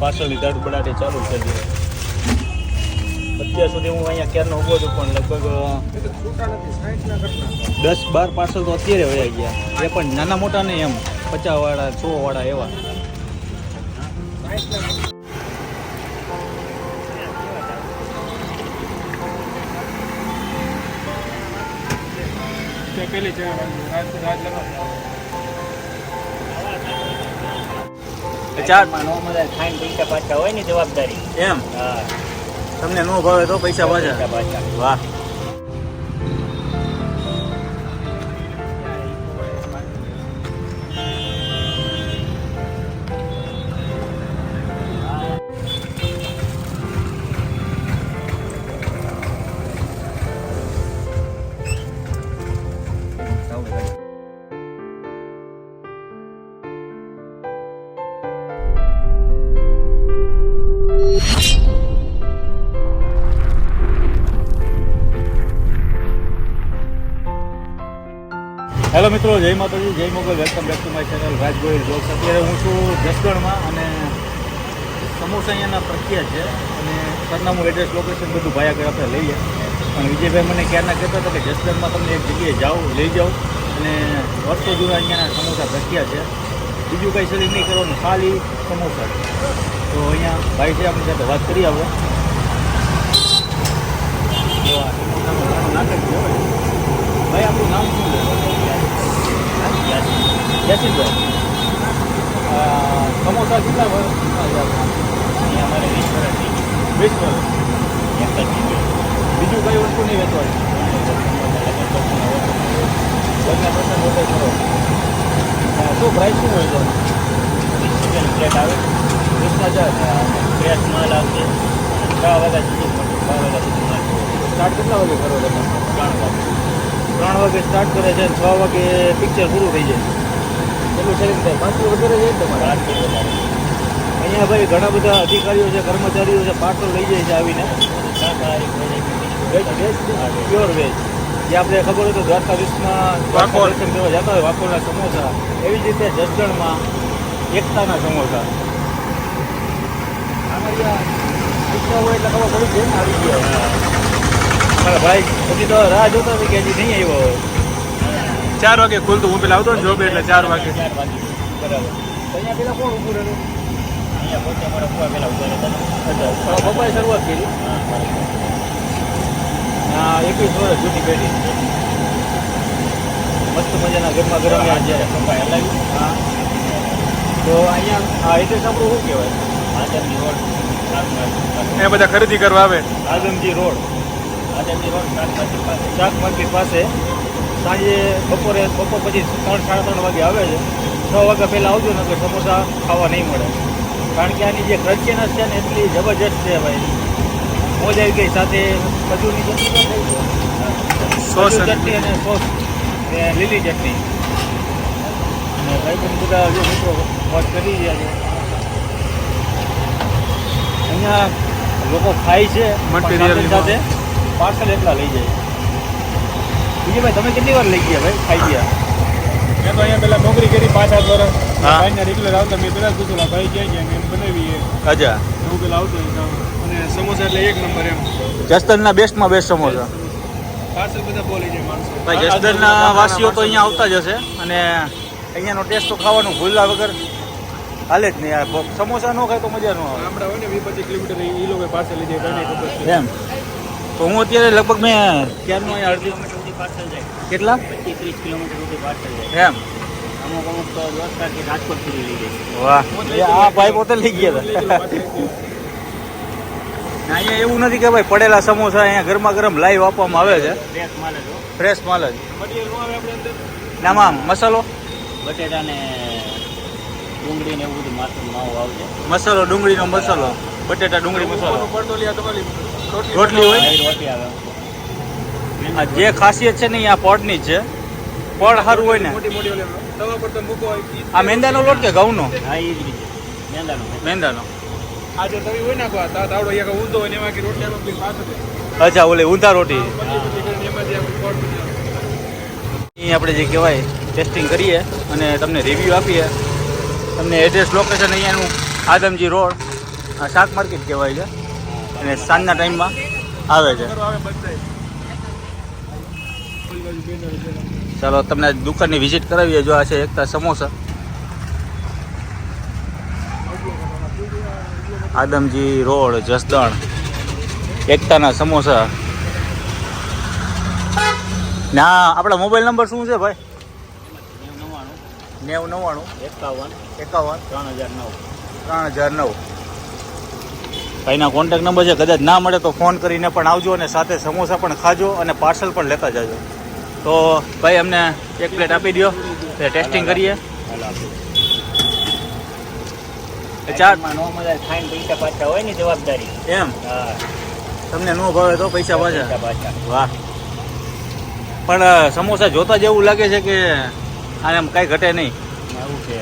પાછળની ધડબડાટી ચાલુ છે. અત્યાર સુધી હું અહીંયા ક્યારનો ઊભો છું, પણ લગભગ દસ બાર પાર્સલ તો અત્યારે વયા ગયા એ પણ નાના મોટા નહીં એમ પચાસ વાળા સો વાળા એવા પેલી છે ચાર માં નો મળે ખાઈને પૈસા પાછા હોય ને જવાબદારી. એમ? હા. તમને ન ભાવે તો પૈસા પૈસા પાછા પાછા. વાહ. હેલો મિત્રો, જય માતાજી, જય Mogal. Welcome back to my channel Raj Gohil vlogs અત્યારે હું છું જસદણમાં અને સમોસા અહીંયાના પ્રખ્યાત છે અને સરનામું એડ્રેસ લોકેશન બધું ભાઈ આગળ આપણે લઈએ. પણ વિજયભાઈ મને ક્યારના કહેતા હતા કે જસદણમાં તમને એક જગ્યાએ જાઓ, લઈ જાઓ. અને વર્ષો જૂના અહીંયાના સમોસા પ્રખ્યાત છે. બીજું કંઈ શરીર નહીં કરવાનું, ખાલી સમોસા તો અહીંયા ભાઈ છે, આપણી સાથે વાત કરી આપણે તો આ સમોસાનું નાટક છે ભાઈ, આપણું યાસીનભાઈ આ સમોસા કેટલા વર્ષ અહીંયા અમારે વીસ વર્ષથી વીસ વર્ષ એક જ બીજું કઈ વસ્તુ નહીં વેચવાની વગર કરો. હા, શું પ્રાઇસ શું હોય છે વીસ રૂપિયાનું પ્લેટ આવે. વીસ હજાર ફ્રેશ માલ આવશે. છ વાગ્યા સુધી. છ વાગ્યા સુધી સ્ટાર્ટ કેટલા વાગે કરો તમે? ત્રણ વાગે. ત્રણ વાગે સ્ટાર્ટ કરે છે છ વાગે પિક્ચર પૂરું થઈ જાય. એટલું શરીર પાંચ વધારે ને તમારે? અહીંયા ભાઈ ઘણા બધા અધિકારીઓ છે કર્મચારીઓ છે પાર્સલ લઈ જાય છે આવીને. પ્યોર વેજ જે આપણે ખબર હોય તો દ્વારકા વિશ્વમાં વાકોર. દર્શન જતા હોય વાકોરના સમોસા. એવી જ રીતે જસદણમાં એકતાના સમોસા. આમાં હોય એટલે ખબર પડી જાય આવી ગયા. મારા ભાઈ પછી તો રાહ જોતા હતા કે હજી નહીં આવ્યો. ચાર વાગે ખુલતું હું પેલા આવતો ને જોબ એટલે ચાર વાગે. બરાબર. તો અહીંયા પેલા કોણ ઊભું રહેલું? અહીંયા પોતે અમારા પપ્પા પહેલા ઊભા રહેતા શરૂઆત કરી. હા, એકવીસ વર્ષ જૂની પેઢી. મસ્ત મજાના ગરમા ગરમ જ્યારે પપ્પાએ હલાવ્યું. હા. તો અહીંયા આ એડ્રેસ આપણું શું કહેવાય? આદમજી રોડ શાકભાજી એ બધા ખરીદી કરવા આવે. આદમજી રોડ. આદમજી રોડ શાકભાજી પાસે. શાક માર્કેટ પાસે. સાંજે બપોરે બપોર પછી ત્રણ સાડા ત્રણ વાગે આવે છે. છ વાગ્યા પહેલાં આવજો ને સમોસા ખાવા નહીં મળે. કારણ કે આની જે ક્રન્ચીનેસ છે ને એટલી જબરજસ્ત છે ભાઈ. મોજ આવી ગઈ. સાથે ખજૂરની ચટણી સોસ ચટણી અને સોસ. ને લીલી ચટણી. અને ભાઈ પણ બધા જો મિત્રો વોચ કરી રહ્યા છે. અહીંયા લોકો ખાય છે સાથે પાર્સલ એટલા લઈ જાય બીજી ભાઈ તમે કેટલી વાર લઈ ગયા ભાઈ? ખાઈ ગયા? મેં તો અહીંયા પેલા નોકરી કરી પાંચ સાત વર્ષ. ભાઈને રેગ્યુલર આવતા મેં પેલા કીધું ભાઈ ક્યાં ગયા? મેં બનાવી અચ્છા. હું પેલા આવતો અને સમોસા એટલે એક નંબર એમ. જસદણના બેસ્ટમાં બેસ્ટ સમોસા. ભાઈ જસદણના વાસીઓ તો અહીંયા આવતા જ હશે. અને અહીંયાનો ટેસ્ટ તો ખાવાનું ભૂલ્યા વગર હાલે જ નહીં. આ સમોસા ન ખાય તો મજા ન આવે. ગામડા હોય ને વીસ પચીસ કિલોમીટર એ લોકો પાસે લીધે એમ. તો હું અત્યારે લગભગ મેં ક્યારનું અહીંયા અડધી પાર્સલ જાય. કેટલા? પચીસ ત્રીસ કિલોમીટર સુધી પાર્સલ જાય. એમ? અમુક અમુક તો દોસ્તારથી રાજકોટ સુધી લઈ જાય વાહ. આ ભાઈ પોતે લઈ ગયા હતા અહીંયા એવું નથી કે ભાઈ પડેલા સમોસા અહીંયા ગરમા ગરમ લાઈવ આપવામાં આવે છે. ફ્રેશ માલ જ. ફ્રેશ માલ જ. નામાં મસાલો? બટેટા ને ડુંગળી ને એવું બધું માથું માવો આવશે. મસાલો ડુંગળીનો મસાલો. બટેટા ડુંગળી મસાલો. રોટલી હોય રોટલી આવે. આ જે ખાસિયત છે ને આ પડની જ છે. પડ સારું હોય ને. મોટી મોટી તવા પર તો મૂકો આ મેંદાનો લોટ કે ઘઉંનો? હા એ જ રીતે મેંદાનો. મેંદાનો. આ જો તવી હોય ને તાવડો એક ઊંધો હોય ને એમાં કે રોટલી આમાં પાછળ અચ્છા ઓલે ઊંધા રોટી. અહીં આપણે જે કહેવાય ટેસ્ટિંગ કરીએ અને તમને રિવ્યૂ આપીએ. તમને એડ્રેસ લોકેશન અહીંયાનું આદમજી રોડ આ શાક માર્કેટ કહેવાય છે. અને સાંજના ટાઈમમાં આવે છે આવે બધાય ઓલી બાજુ બેનર છે. ચાલો તમને દુકાનની વિઝિટ કરાવીએ જો આ છે એકતા સમોસા. આદમજી રોડ જસદણ એકતાના સમોસા. ના આપણા મોબાઈલ નંબર શું છે ભાઈ? નેવું નવ્વાણું. એકાવન. એકાવન. ત્રણ હજાર નવ. ત્રણ હજાર નવ. ભાઈના કોન્ટેક નંબર છે કદાચ ના મળે તો ફોન કરીને પણ આવજો અને સાથે સમોસા પણ ખાજો અને પાર્સલ પણ લેતા જાજો. તો ભાઈ અમને એક પ્લેટ આપી દો ટેસ્ટિંગ કરીએ. ચાર. હોય ને જવાબદારી. એમ? હા. તમને ન ભાવે તો પૈસા પાછા. વાહ. પણ સમોસા જોતા જેવું લાગે છે કે આને આમ કાંઈ ઘટે નહીં. એવું છે.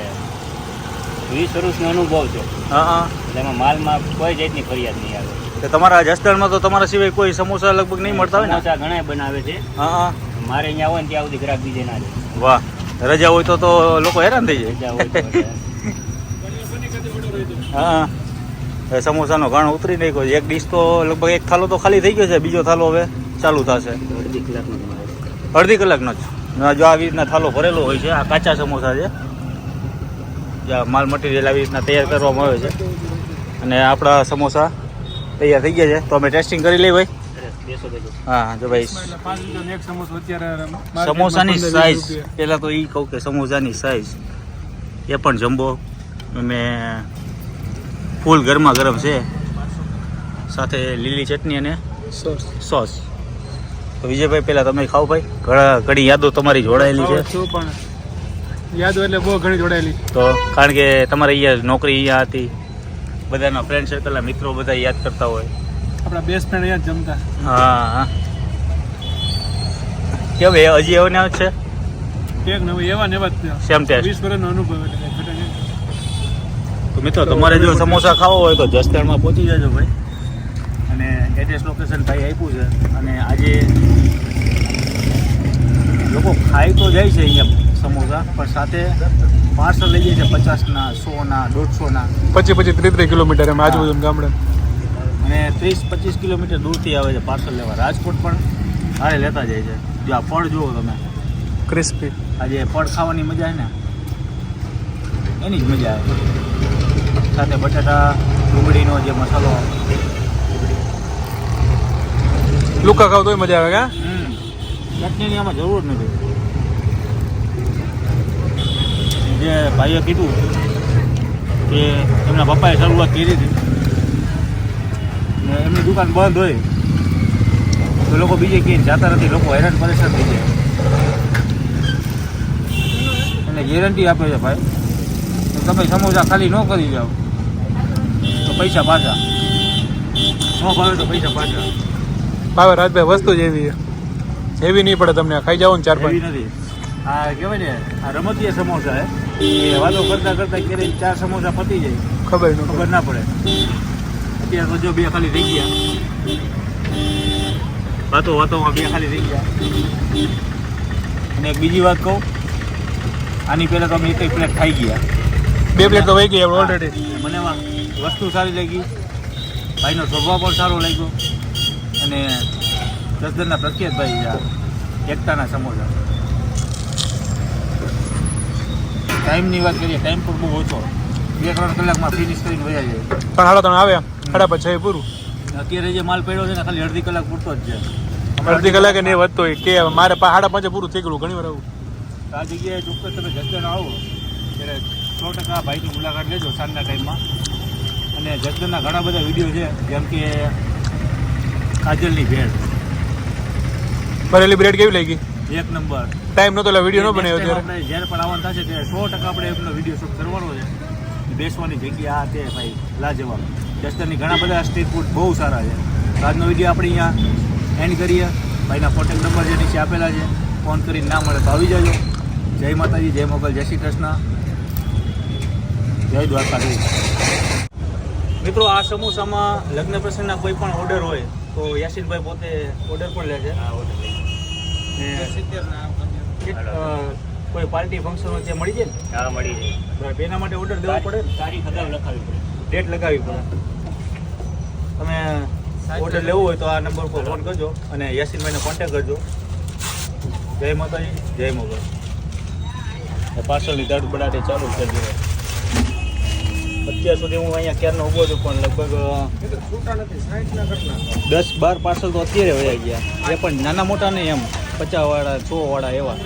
વીસ વર્ષનો અનુભવ છે. હા હા. એમાં માલમાં કોઈ જાતની ફરિયાદ નહીં આવે. તો તમારા જસદણમાં તો તમારા સિવાય કોઈ સમોસા લગભગ નહીં મળતા હોય ને? ઘણા બનાવે છે. હા હા. મારે અહીંયા હોય ને ત્યાં સુધી ગ્રાહક બીજે ના જાય. વાહ રજા હોય તો તો લોકો હેરાન થઈ જાય. હા સમોસાનો ઘાણો ઉતરી નાખ્યો એક ડીશ તો લગભગ એક થાલો તો ખાલી થઈ ગયો છે. બીજો થાલો હવે ચાલુ થશે. અડધી કલાકનો અડધી કલાકનો જ. જો આવી રીતના થાલો ભરેલો હોય છે આ કાચા સમોસા છે. માલ મટીરિયલ આવી રીતના તૈયાર કરવામાં આવે છે. અને આપણા સમોસા તૈયાર થઈ ગયા છે. તો અમે ટેસ્ટિંગ કરી લઈએ ભાઈ. હા જો ભાઈ એટલે પાંચ રૂપિયાનો એક સમોસો અત્યારે માર્કેટમાં સમોસાની સાઈઝ. પહેલાં તો એ કહું કે સમોસાની સાઈઝ એ પણ જમ્બો. મેં ફૂલ ગરમા ગરમ છે. સાથે લીલી ચટણી અને સોસ. તો વિજયભાઈ પહેલાં તમે ખાઓ ભાઈ. ઘણા ઘણી યાદો તમારી જોડાયેલી છે. યાદ એટલે બહુ ઘણી જોડાયેલી. તો કારણ કે તમારે અહીંયા નોકરી અહીંયા હતી. બધાના ફ્રેન્ડ સર્કલના મિત્રો બધા યાદ કરતા હોય. આપણા બેસ્ટ ફ્રેન્ડ અહીંયા જ જમતા. હા હા. કેમ એ હજી એવો ને છે? એક નવું એવા ને એવા જ છે. સેમ ટેસ્ટ વીસ વર્ષનો અનુભવ. તો મિત્રો તમારે જો સમોસા ખાવો હોય તો જસદણમાં પહોંચી જજો ભાઈ. અને એડ્રેસ લોકેશન ભાઈ આપ્યું છે. અને આજે લોકો ખાઈ તો જાય છે અહીંયા સમોસા પણ સાથે પાર્સલ લઈ જાય છે પચાસના સોના દોઢસોના. પચીસ પચીસ ત્રીસ ત્રીસ કિલોમીટર એમ આજુબાજુ ગામડે. અને ત્રીસ પચીસ કિલોમીટર દૂરથી આવે છે પાર્સલ લેવા. રાજકોટ પણ હારે લેતા જાય છે. જો આ ફળ જુઓ તમે. ક્રિસ્પી. આજે ફળ ખાવાની મજા છે ને એની જ મજા આવે. સાથે બટાટા ડુંગળીનો જે મસાલો. લુકા ખાવ તોય મજા આવે કે. ચટણીની આમાં જરૂર જ નથી. જે ભાઈએ કીધું કે એમના પપ્પાએ શરૂઆત કરી હતી. ને એમની દુકાન બંધ હોય તો લોકો બીજે ક્યાંય જતા નથી લોકો હેરાન પરેશાન થઈ જાય. એટલે ગેરંટી આપે છે ભાઈ. તમે સમોસા ખાલી ન કરી જાઓ તો પૈસા પાછા. ન ભાવે તો પૈસા પાછા. ભાવે રાજભાઈ વસ્તુ જ એવી એવી નહીં પડે તમને ખાઈ જાઓ ને ચાર પાંચ. નથી. આ કહેવાય ને આ રમતીય સમોસા હે એ વાતો કરતા કરતા ક્યારેય ચાર સમોસા પતી જાય. ખબર ખબર ના પડે. અત્યારે તો જો બે ખાલી થઈ ગયા. વાતો વાતોમાં બે ખાલી થઈ ગયા. અને એક બીજી વાત કહું આની પહેલાં તો અમે એક પ્લેટ ખાઈ ગયા. બે પ્લેટ તો વહી ગઈ ઓલરેડી મને વસ્તુ સારી લાગી. ભાઈનો સ્વભાવ પણ સારો લાગ્યો. અને જસદનના પ્રખ્યાત ભાઈ છે એકતાના સમોસા. ટાઈમની વાત કરીએ ટાઈમ પણ બહુ ઓછો. બે ત્રણ કલાકમાં ફિનિશ કરીને વયા જાય. પણ હાલો તમે આવે સાડા પછી પૂરું. અત્યારે જે માલ પડ્યો છે ને ખાલી અડધી કલાક પૂરતો જ છે. અડધી કલાકે નહીં વધતો હોય કે મારે પહાડા સાડા પાંચે પૂરું થઈ ગયું ઘણી વાર આવું. આ જગ્યાએ ચોક્કસ તમે જસદણ આવો. ત્યારે સો ટકા ભાઈની મુલાકાત લેજો સાંજના ટાઈમમાં. અને જસદણના ઘણા બધા વીડિયો છે જેમ કે કાજલની ભેળ. ભરેલી બ્રેડ કેવી લાગી? એક નંબર. ટાઈમ નતો એટલે વીડિયો ન બનાવ્યો Next ત્યારે આપણે જ્યારે પણ આવવાનું થશે ત્યારે સો ટકા આપણે એમનો વીડિયો શૂટ કરવાનો છે. બેસવાની જગ્યા આ તે ભાઈ લાજવાબ. જસદનની ઘણા બધા સ્ટ્રીટ ફૂડ બહુ સારા છે. તો આજનો વીડિયો આપણે અહીંયા એન્ડ કરીએ. ભાઈના કોન્ટેક્ટ નંબર જે નીચે આપેલા છે ફોન કરીને ના મળે તો આવી જજો. જય માતાજી જય મોગલ જય શ્રી કૃષ્ણ. જય દ્વારકાધીશ. મિત્રો આ સમોસામાં લગ્ન પ્રસંગના કોઈ પણ ઓર્ડર હોય તો યાસીનભાઈ પોતે ઓર્ડર પણ લે છે. કોઈ પાર્ટી ફંક્શન હોય ત્યાં મળી જાય ને? હા મળી જાય. બેના એના માટે ઓર્ડર દેવો પડે તારીખ અગાઉ લખાવી પડે. ડેટ લગાવવી પડે તમે ઓર્ડર લેવો હોય તો આ નંબર પર ફોન કરજો અને યાસીનભાઈને કોન્ટેક્ટ કરજો. જય માતાજી જય મોગલ. પાર્સલની દાડ બડાટી ચાલુ જ કરી દીધો અત્યાર સુધી હું અહીંયા ક્યારનો ઊભો છું પણ લગભગ દસ બાર પાર્સલ તો અત્યારે વયા ગયા. એ પણ નાના મોટા નહીં એમ. પચાસ વાળા સો વાળા એવા.